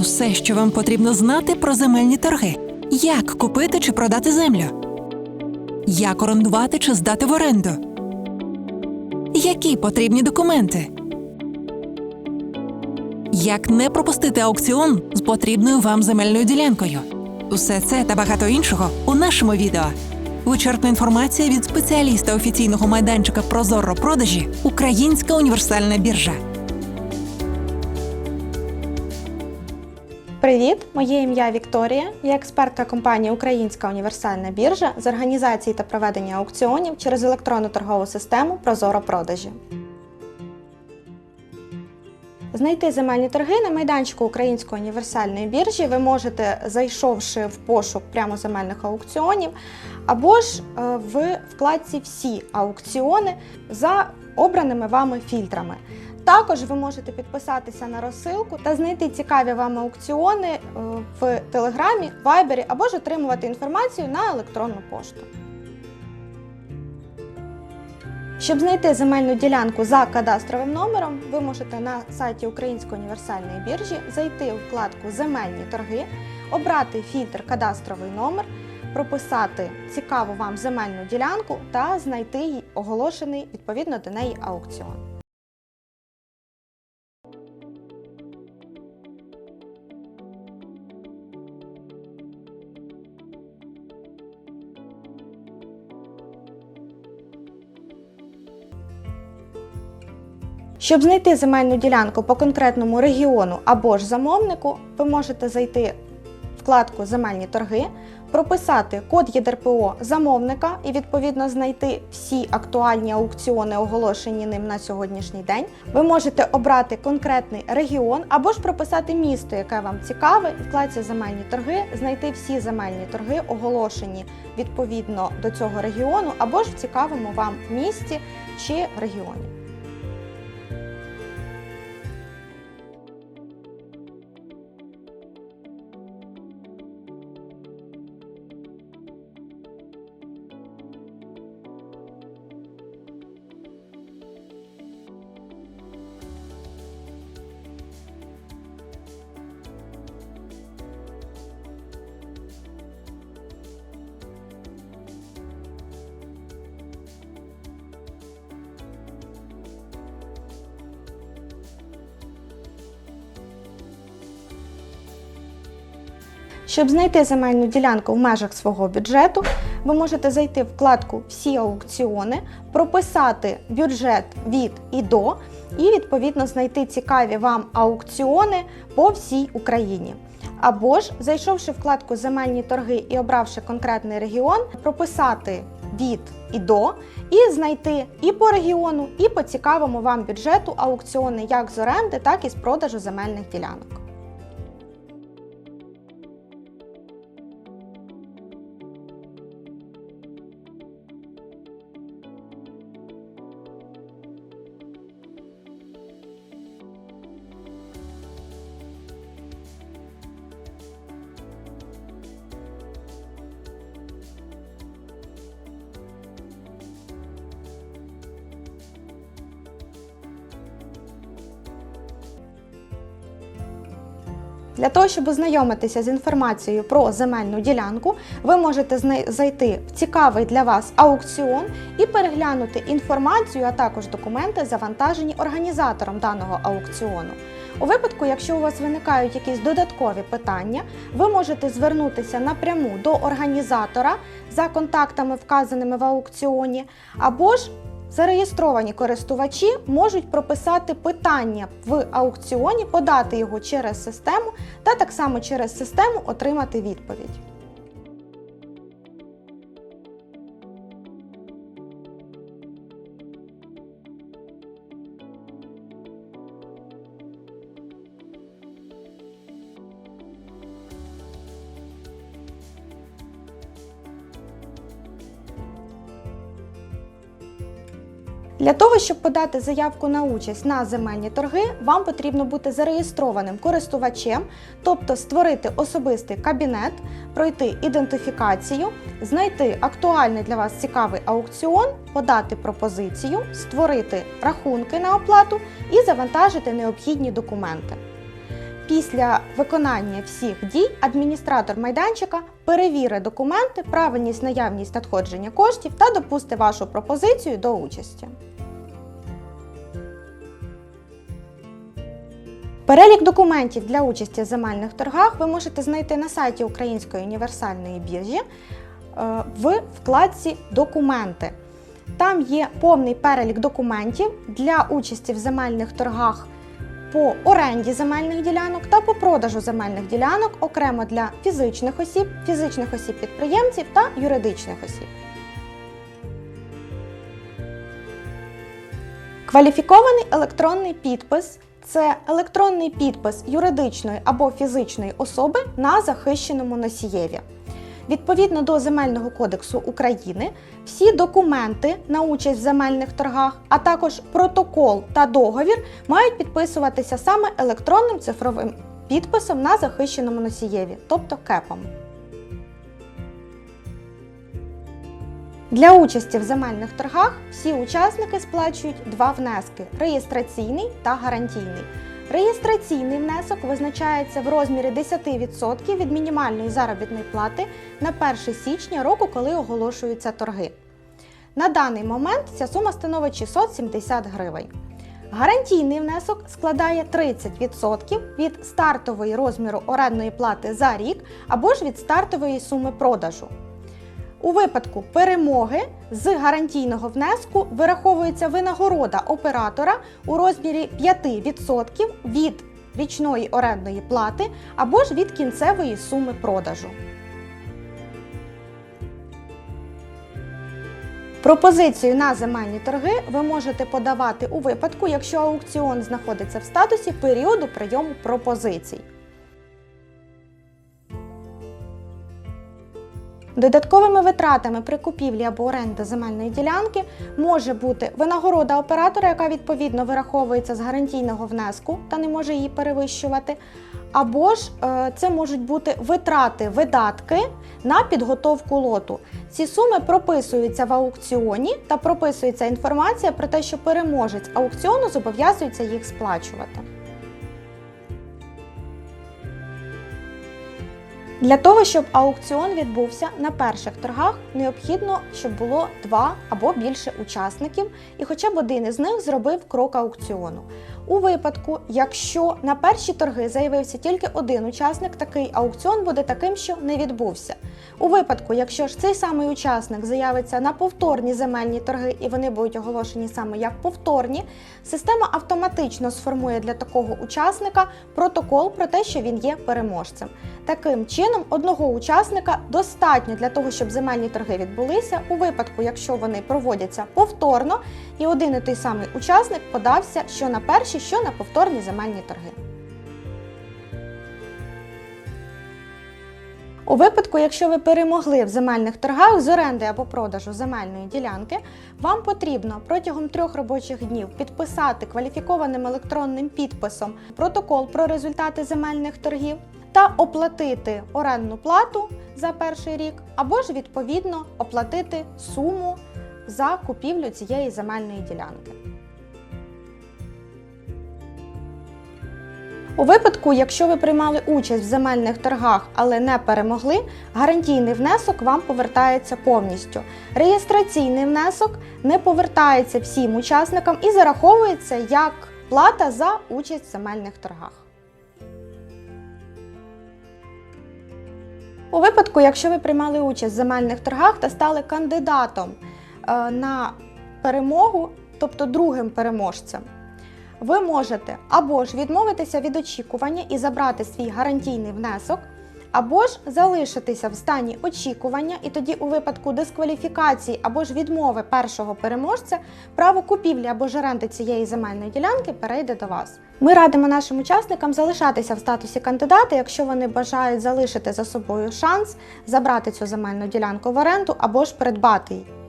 Усе, що вам потрібно знати про земельні торги: як купити чи продати землю, як орендувати чи здати в оренду, які потрібні документи, як не пропустити аукціон з потрібною вам земельною ділянкою. Усе це та багато іншого у нашому відео. Вичерпна інформація від спеціаліста офіційного майданчика Прозоро продажі Українська універсальна біржа. Привіт! Моє ім'я Вікторія. Я експертка компанії Українська універсальна біржа з організації та проведення аукціонів через електронну торгову систему Прозоро продажі. Знайти земельні торги на майданчику Української універсальної біржі ви можете, зайшовши в пошук прямо земельних аукціонів, або ж е, в вкладці Всі аукціони за обраними вами фільтрами. Також ви можете підписатися на розсилку та знайти цікаві вам аукціони е, в Телеграмі, Вайбері або ж отримувати інформацію на електронну пошту. Щоб знайти земельну ділянку за кадастровим номером, ви можете на сайті Української універсальної біржі зайти у вкладку Земельні торги, обрати фільтр Кадастровий номер, прописати цікаву вам земельну ділянку та знайти оголошений відповідно до неї аукціон. Щоб знайти земельну ділянку по конкретному регіону або ж замовнику, ви можете зайти в вкладку Земельні торги, прописати код ЄДРПО замовника і відповідно знайти всі актуальні аукціони, оголошені ним на сьогоднішній день. Ви можете обрати конкретний регіон або ж прописати місто, яке вам цікаве, і в вкладці Земельні торги знайти всі земельні торги, оголошені відповідно до цього регіону, або ж в цікавому вам місті чи регіоні. Щоб знайти земельну ділянку в межах свого бюджету, ви можете зайти в вкладку Всі аукціони, прописати бюджет від і до, і відповідно знайти цікаві вам аукціони по всій Україні. Або ж, зайшовши в вкладку Земельні торги і обравши конкретний регіон, прописати від і до, і знайти і по регіону, і по цікавому вам бюджету аукціони як з оренди, так і з продажу земельних ділянок. Для того, щоб ознайомитися з інформацією про земельну ділянку, ви можете зайти в цікавий для вас аукціон і переглянути інформацію, а також документи, завантажені організатором даного аукціону. У випадку, якщо у вас виникають якісь додаткові питання, ви можете звернутися напряму до організатора за контактами, вказаними в аукціоні, або ж Зареєстровані користувачі можуть прописати питання в аукціоні, подати його через систему та так само через систему отримати відповідь. Для того, щоб подати заявку на участь на земельні торги, вам потрібно бути зареєстрованим користувачем, тобто створити особистий кабінет, пройти ідентифікацію, знайти актуальний для вас цікавий аукціон, подати пропозицію, створити рахунки на оплату і завантажити необхідні документи. після виконання всіх дій адміністратор майданчика перевірить документи, правильність, наявність надходження коштів та допустить вашу пропозицію до участі. Перелік документів для участі в земельних торгах ви можете знайти на сайті Української універсальної біржі е, в вкладці Документи. Там є повний перелік документів для участі в земельних торгах по оренді земельних ділянок та по продажу земельних ділянок окремо для фізичних осіб, фізичних осіб-підприємців та юридичних осіб. Кваліфікований електронний підпис це електронний підпис юридичної або фізичної особи на захищеному носієві. Відповідно до Земельного кодексу України, всі документи на участь в земельних торгах, а також протокол та договір мають підписуватися саме електронним цифровим підписом на захищеному носієві, тобто КЕПом. Для участі в земельних торгах всі учасники сплачують два внески реєстраційний та гарантійний. Реєстраційний внесок визначається в розмірі 10% від мінімальної заробітної плати на 1 січня року, коли оголошуються торги. На даний момент ця сума становить 670 гривень. Гарантійний внесок складає 30% від стартової розміру орендної плати за рік або ж від стартової суми продажу. У випадку перемоги з гарантійного внеску вираховується винагорода оператора у розмірі 5% від річної орендної плати або ж від кінцевої суми продажу. Пропозицію на земельні торги ви можете подавати у випадку, якщо аукціон знаходиться в статусі періоду прийому пропозицій. Додатковими витратами при купівлі або оренді земельної ділянки може бути винагорода оператора, яка відповідно вираховується з гарантійного внеску та не може її перевищувати. Або ж е, це можуть бути витрати, видатки на підготовку лоту. Ці суми прописуються в аукціоні та прописується інформація про те, що переможець аукціону зобов'язується їх сплачувати. Для того, щоб аукціон відбувся на перших торгах, необхідно, щоб було два або більше учасників, і хоча б один із них зробив крок аукціону. У випадку, якщо на перші торги заявився тільки один учасник, такий аукціон буде таким, що не відбувся. У випадку, якщо ж цей самий учасник заявиться на повторні земельні торги і вони будуть оголошені саме як повторні, система автоматично сформує для такого учасника протокол про те, що він є переможцем. Таким чином, одного учасника достатньо для того, щоб земельні торги відбулися, у випадку, якщо вони проводяться повторно, і один і той самий учасник подався що на перші, що на повторні земельні торги. У випадку, якщо ви перемогли в земельних торгах з оренди або продажу земельної ділянки, вам потрібно протягом трьох робочих днів підписати кваліфікованим електронним підписом протокол про результати земельних торгів та оплатити орендну плату за перший рік, або ж відповідно оплатити суму за купівлю цієї земельної ділянки. У випадку, якщо ви приймали участь в земельних торгах, але не перемогли, гарантійний внесок вам повертається повністю. Реєстраційний внесок не повертається всім учасникам і зараховується як плата за участь в земельних торгах. У випадку, якщо ви приймали участь в земельних торгах та стали кандидатом е, на перемогу, тобто другим переможцем, ви можете або ж відмовитися від очікування і забрати свій гарантійний внесок, або ж залишитися в стані очікування, і тоді, у випадку дискваліфікації або ж відмови першого переможця, право купівлі або ж оренди цієї земельної ділянки перейде до вас. Ми радимо нашим учасникам залишатися в статусі кандидата, якщо вони бажають залишити за собою шанс забрати цю земельну ділянку в оренду або ж придбати її.